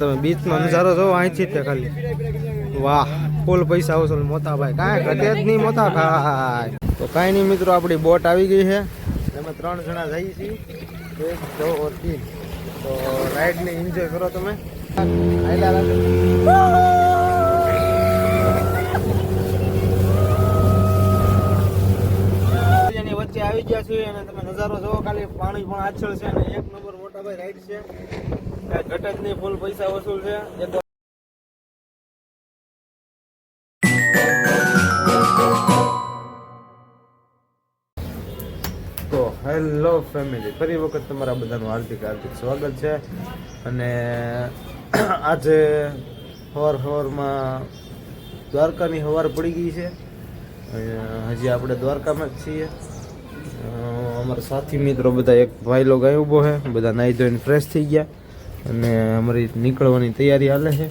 તમે બીચનો નજારો જોવો, અહીંથી તે ખાલી. વાહ, ફૂલ પૈસા વસૂલ મોતા ભાઈ કાંઈ ઘટે જ નહીં મોતા ભાઈ તો કાંઈ નહીં મિત્રો, આપણી બોટ આવી ગઈ છે. અમે ત્રણ જણા જઈએ છીએ. એક, દો ઓર તીન. તો રાઈડને એન્જોય કરો તમે. વચ્ચે આવી ગયા છીએ અને તમે નજારો જોવો, ખાલી પાણી પણ આછળ છે અને એક નંબર મોટા ભાઈ રાઈડ છે. કાંઈ ની ફૂલ પૈસા વસૂલ છે. તો હેલો ફેમિલી, ફરી વખત તમારા બધાનું હાર્દિક હાર્દિક સ્વાગત છે. અને આજે સવાર સવારમાં દ્વારકાની સવાર પડી ગઈ છે. હજી આપણે દ્વારકામાં જ છીએ. અમારા સાથી મિત્રો બધા એક ભાઈ લોકો અહીં ઊભો છે બધા નાહી ધોઈને ફ્રેશ થઈ ગયા. અને અમારી નીકળવાની તૈયારી હાલે છે.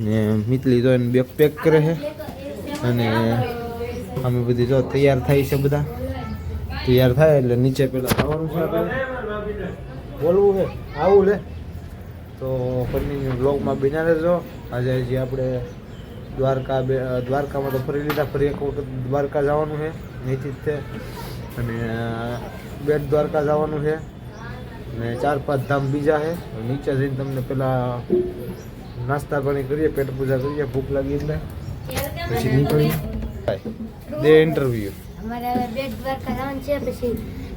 ને મિતલી તો એને બેગ પેક કરે છે. અને અમે બધી જો તૈયાર થાય છે બધા. તૈયાર થાય એટલે નીચે પેલા આવવાનું છે બોલવું છે? આવું લે તો કન્ટિન્યુ બ્લોગમાં બિના રહેજો. આજે હજી આપણે દ્વારકા બે, દ્વારકામાં તો ફરી લીધા, ફરી એક વખત દ્વારકા જવાનું છે. નિશ્ચિત છે. અને બેટ દ્વારકા જવાનું છે. ને ચાર પાંચ ધામ બીજા છે. નીચે જઈને તમને પેલા નાસ્તા પાણી કરીએ પેટ પૂજા કરીએ ભૂખ લાગી એટલે. પછી નીકળીએ. દે ઇન્ટરવ્યુ અમારે હવે બેટ દ્વારકા જવાનું છે પછી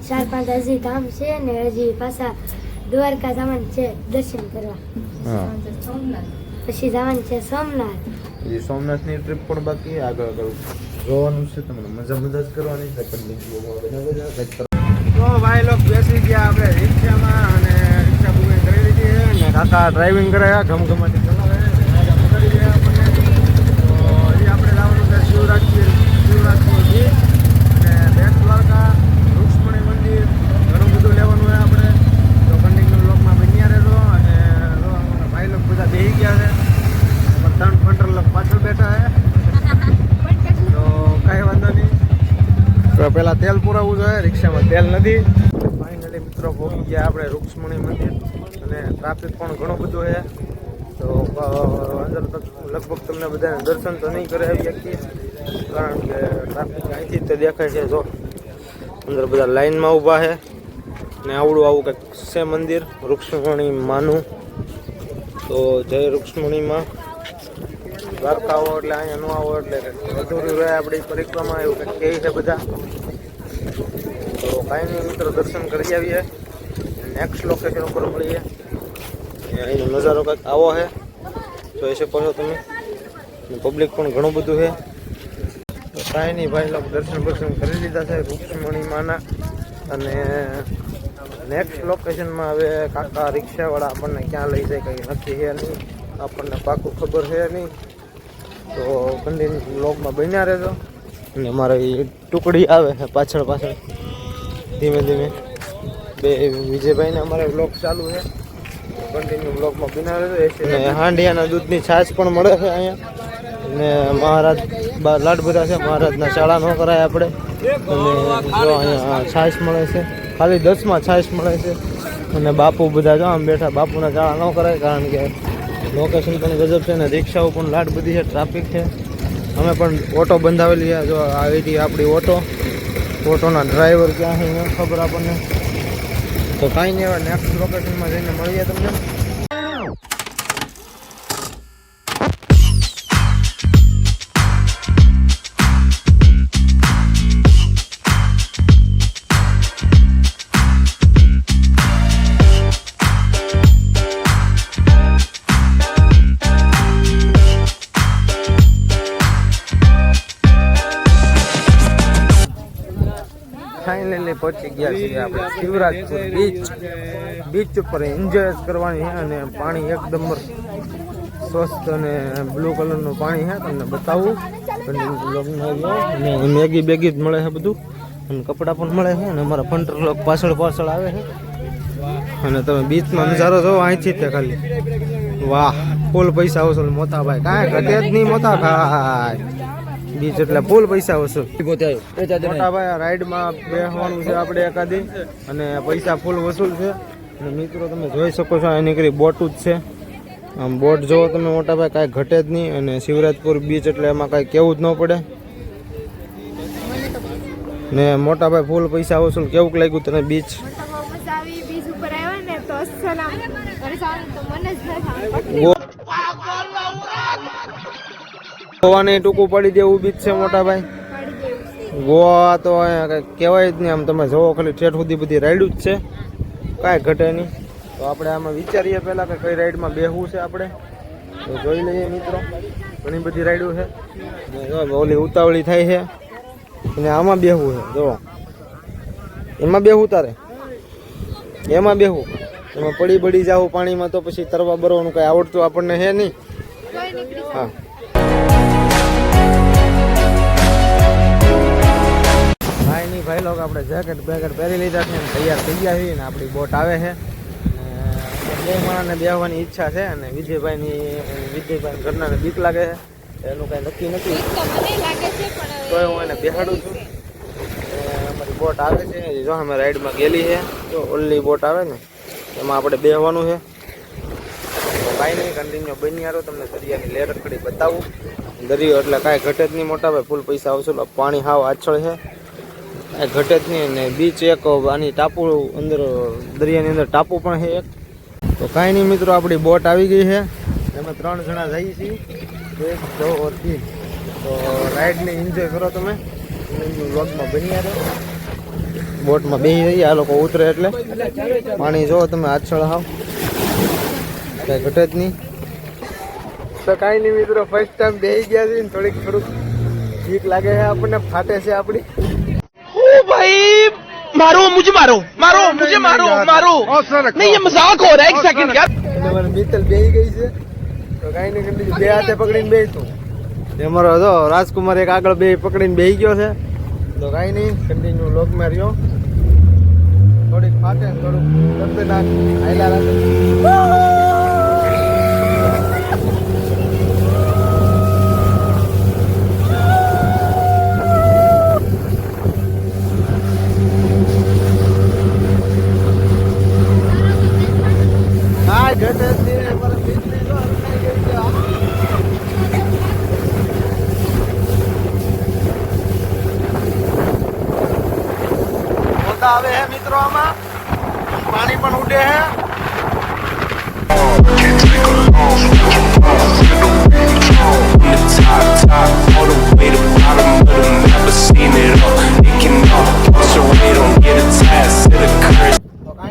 ચાર પાંચ હજી ધામ છે ને હજી પાછા દ્વારકા જવાનું છે દર્શન કરવા. હા. પછી જવાનું છે સોમનાથ. હજી સોમનાથની ટ્રીપ પણ બાકી આગળ આગળ જોવાનું છે. તમને મજા મજા જ કરવાની છે તો ભાઈ લોક બેસી ગયા આપણે રિક્ષામાં અને રિક્ષા બુકિંગ કરી લીધી છે ને કાકા ડ્રાઇવિંગ કરે ઘમઘમાટી ચલાવે છે. રાજા પકડી ગયા આપણને તો હજી આપણે જવાનું છે શિવરાજપુર શિવરાજપુર બીચ અને બેટ દ્વારકા રૂક્ષ્મણી મંદિર ઘણું બધું લેવાનું હોય આપણે તો કન્ટિન્યુ બ્લોકમાં બન્યા રહેજો અને જો અમારા ભાઈ લોક બધા બેસી ગયા છે પણ ત્રણ ફંટર લોક પાછળ બેઠા છે તો કાંઈ વાંધો નહીં પેલા તેલ પુરાવવું જોઈએ, રિક્ષામાં તેલ નથી. ફાઇનલી મિત્રો પહોંચી ગયા આપણે રૂક્ષ્મણી મંદિર અને ટ્રાફિક પણ ઘણું બધું છે. તો અંદર લગભગ તમને બધાને દર્શન તો નહીં કરે એવી શકીએ, કારણ કે ટ્રાફિક અહીંથી તો દેખાય છે. જો, અંદર બધા લાઇનમાં ઊભા છે ને આવડું આવું કંઈક છે મંદિર, રૂક્ષ્મણી માનું. તો, જય રૂક્ષ્મણીમાં. દ્વારકા આવો એટલે અહીંયા ન આવો એટલે અધૂરું રહે આપણી પરિક્રમા, એવું કંઈક કહે છે બધા. નહીં મિત્રો દર્શન કરી આવીએ. નેક્સ્ટ લોકેશન ઉપર મળીએ. અહીંનો નજારો કંઈક આવો છે. જોઈ શકો છો તમે. પબ્લિક પણ ઘણું બધું છે. તો કાંઈ નહીં ભાઈ લોકો દર્શન બર્શન કરી લીધા છે રૂક્ષ્મણીમાના અને નેક્સ્ટ લોકેશનમાં હવે કાકા રિક્ષાવાળા આપણને ક્યાં લઈ જાય કંઈ નક્કી છે નહીં. આપણને પાકું ખબર છે નહીં. તો કન્ટિન્યુ બ્લોગમાં બન્યા રહેજો. અને અમારે ટુકડી આવે પાછળ પાછળ. ધીમે ધીમે. બે વિજયભાઈને અમારે બ્લોગ ચાલુ છે. કન્ટિન્યુ બ્લોગમાં બનાવે છે. હાંડિયાના દૂધની છાશ પણ મળે છે અહીંયા. અને મહારાજ લાડ બધા છે. મહારાજના શાળા ન કરાય આપણે. અને જો અહીંયા છાશ મળે છે. ખાલી દસમાં છાશ મળે છે. અને બાપુ બધા જો આમ બેઠા. બાપુના શાળા ન કરાય કારણ કે લોકેશન પણ ગજબ છે ને રિક્ષાઓ પણ લાડ બધી છે ટ્રાફિક છે. અમે પણ ઓટો બંધાવેલી છે. જો આવી હતી આપણી ઓટો ઓટોના ડ્રાઈવર ક્યાં છે ખબર આપણને? તો કાંઈ નહીં, હવે નેક્સ્ટ લોકેશનમાં જઈને મળીએ તમને. ફાઇનલી પહોંચી ગયા છીએ આપણે શિવરાજપુર બીચ બીચ ઉપર એન્જોય કરવાની છે અને પાણી એકદમ સ્વસ્થ અને બ્લુ કલરનું પાણી છે, તમને બતાવું. અને મેગી બેગી જ મળે છે બધું. અને કપડાં પણ મળે છે, અને અમારા ફંટર લોક પાછળ પાછળ આવે છે. અને તમે બીચમાં નજારો જોવો, અહીંથી તે ખાલી. વાહ ફૂલ પૈસા વસૂલ મોતા ભાઈ કાંઈ ઘટે જ નહીં મોતા ભાઈ બીચ એટલે ફૂલ પૈસા વસૂલ મોટા ભાઈ રાઈડમાં બેસવાનું છે આપણે એકાદી. અને પૈસા ફૂલ વસૂલ છે. અને મિત્રો તમે જોઈ શકો છો એની કરી બોટું જ છે. આમ બોટ જોવો તમે મોટા ભાઈ કાંઈ ઘટે જ નહીં. અને શિવરાજપુર બીચ એટલે એમાં કાંઈ કેવું જ ન પડે. ને મોટા ભાઈ ફૂલ પૈસા વસૂલ કેવું લાગ્યું તને બીચ ઉપર આવ્યા ને તો મને ગોવાને ટૂંકું પડી દેવું બીચ છે મોટા ભાઈ ગોવા તો અહીંયા કાંઈ કહેવાય જ નહીં. આમ તમે જોવો ખાલી ઠેઠ સુધી બધી રાઈડું જ છે. કાંઈ ઘટે નહીં. તો આપણે આમાં વિચારીએ પહેલાં કે કઈ રાઈડમાં બેહવું છે આપણે. તો જોઈ લઈએ મિત્રો. ઘણી બધી રાઈડો છે. ઓલી ઉતાવળી થાય છે. અને આમાં બેહવું છે. જો. એમાં બેહવું તારે? એમાં બેહવું એમાં પડી પડી જાવું પાણીમાં તો પછી તરવા બરવાનું કાંઈ આવડતું આપણને છે નહીં. હા. ભાઈ ભાઈ લોકો આપણે જેકેટ બેકેટ પહેરી લીધા છે તૈયાર થઈ ગયા છીએ ને આપણી બોટ આવે છે. બે માણસને બેહવાની ઈચ્છા છે અને વિજયભાઈની વિજયભાઈ ઘરનાને બીક લાગે છે. એનું કાંઈ નક્કી નથી. તો હું એને બેહાડું છું. અમારી બોટ આવે છે. જો અમે રાઈડમાં ગયેલી છે. જો ઓલ્લી બોટ આવે ને એમાં આપણે બેહવાનું છે. કાંઈ નહીં કન્ટિન્યુ બની યારો તમને દરિયાની લેરકડી બતાવું. દરિયો એટલે કાંઈ ઘટે જ નહીં મોટા ભાઈ. ફૂલ પૈસા આવશું પાણી હાવ આછળ છે. આ ઘટકની અને બીચ એક, આની ટાપુ અંદર, દરિયાની અંદર ટાપુ પણ છે એક. તો કાંઈ નહીં મિત્રો, આપણી બોટ આવી ગઈ છે. એમાં ત્રણ જણા જઈએ છીએ. એક, જો ઓરથી તો રાઈડને એન્જોય કરો તમે. વ્લોગમાં બન્યા રહો. બોટમાં બેસી જઈએ, આ લોકો ઉતરે એટલે. પાણી જો તમે આછળ હાવ કાંઈ ઘટે જ નહીં. તો કાંઈ નહીં મિત્રો ફર્સ્ટ ટાઈમ બેસી ગયા છે થોડીક થોડુંક બીક લાગે છે આપણને, ફાટે છે આપણી. मारो मुझे मारो मारो मुझे मारो मारो नहीं ये मजाक हो रहा है एक सेकंड यार અને મારે મિત્તલ બેસી ગઈ છે તો કાંઈ નહીં કંઈ બે હાથે પકડીને બેસતું અમારો જો રાજકુમાર એક આગળ બે પકડીને બેસી ગયો છે તો કાંઈ નહીં કન્ટિન્યુ લોક માર્યો થોડીક ફાટે ને થોડુંક દર્દનાક હાયલા રાખે the હે મિત્રો આમાં?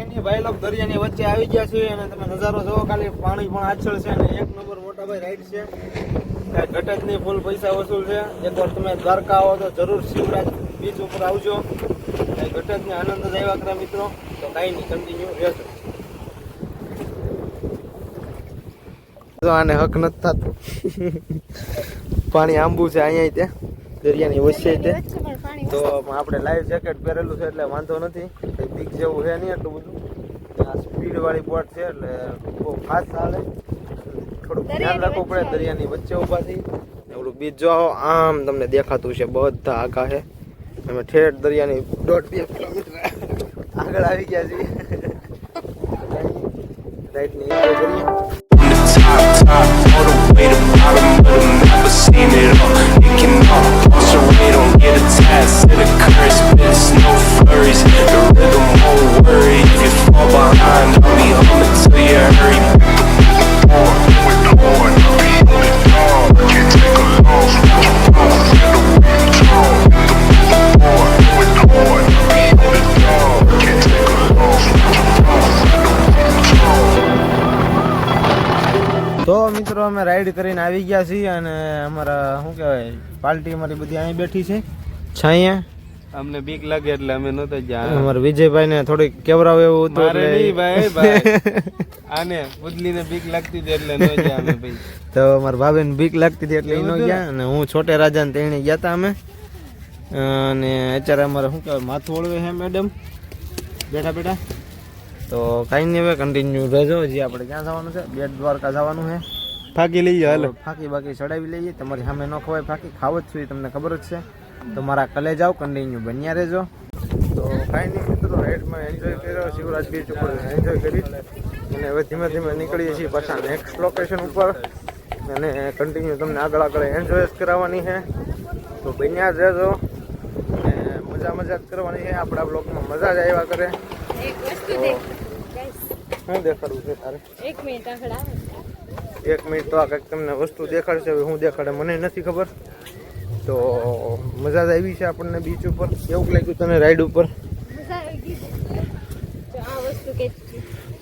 નહીં ભાઈ લોક દરિયાની વચ્ચે આવી ગયા છે અને તમે નજારો જોવો ખાલી પાણી પણ આછળ છે અને એક નંબર મોટા ભાઈ રાઈડ છે ઘટકની ઘટે ફૂલ પૈસા વસૂલ છે. એકવાર તમે દ્વારકા આવો તો જરૂર શિવરાજ બીચ ઉપર આવજો. કાંઈ ઘટે જ નહીં આનંદ જ આવ્યા ખરા મિત્રો. તો કાંઈ નહીં કન્ટિન્યુ રહેશે તો આને હક નથી થતો. પાણી આંબુ છે અહીંયા ત્યાં દરિયાની વચ્ચે તે. તો આપણે લાઈવ જેકેટ પહેરેલું છે એટલે વાંધો નથી. કંઈ બીક જેવું છે નહીં એટલું બધું. આ સ્પીડ વાળી બોટ છે એટલે બહુ ફાસ્ટ ચાલે. થોડુંક ધ્યાન રાખવું પડે દરિયાની વચ્ચે ઊભા થઈ ને ઓલું બીચ જો આમ તમને દેખાતું છે બધા આગા છે. અમે ઠેઠ દરિયાની દોઢ બે કિલોમીટર આગળ આવી ગયા છીએ. રાઈટની મિત્રો કરીને આવી ગયા છીએ અને અમારા શું કહેવાય પાર્ટી અમારી બધી અહીં બેઠી છે. છાંયા. અમને બીક લાગે એટલે અમે નહોતા જ્યાં. અમારા વિજયભાઈ ને થોડીક કેવરાવ એવું હતું એટલે- ભાઈ આને પુતલીને બીક લાગતી હતી એટલે ન ગયા અમે ભાઈ. તો મારા ભાભીને બીક લાગતી હતી એટલે ન ગયા અને હું છોટે રાજા ને તેણે ગયા હતા અમે. અને અત્યારે અમારે શું કહેવાય માથું ઓળવે છે મેડમ બેઠા બેઠા. તો કાંઈ નહીં હવે કન્ટિન્યુ રહેજો. હજી આપણે ક્યાં જવાનું છે? બેટ દ્વારકા જવાનું છે. ફાકી લઈએ હાલ. તો ફાકી બાકી ચડાવી લઈએ. તમારી સામે ન ખવાય ફાકી. ખાવ જ છું એ તમને ખબર જ છે. તો મારા કલે જાઓ કન્ટિન્યુ બન્યા રહેજો. તો કાંઈ નહીં મિત્રો રાઈડમાં એન્જોય કર્યો શિવરાજ બીચ ઉપર એન્જોય કરી. અને હવે ધીમે ધીમે નીકળીએ છીએ પાછા નેક્સ્ટ લોકેશન ઉપર. અને કન્ટિન્યુ તમને આગળ આગળ એન્જોય કરાવવાની છે. તો બન્યા જ રહેજો. અને મજા મજા જ કરવાની છે. આપણા બ્લોગમાં મજા જ આવ્યા કરે. એક વસ્તુ તો દેખ. શું દેખાડવું છે તારે? એક મિનિટ આગળ આવે. એક મિનિટ તો આ કંઈક તમને વસ્તુ દેખાડશે હવે હું દેખાડે. મને નથી ખબર. તો મજા જ આવી છે આપણને બીચ ઉપર. કેવું લાગ્યું તને રાઈડ ઉપર?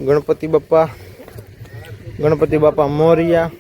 ગણપતિ બાપા ગણપતિ બાપા મોરિયા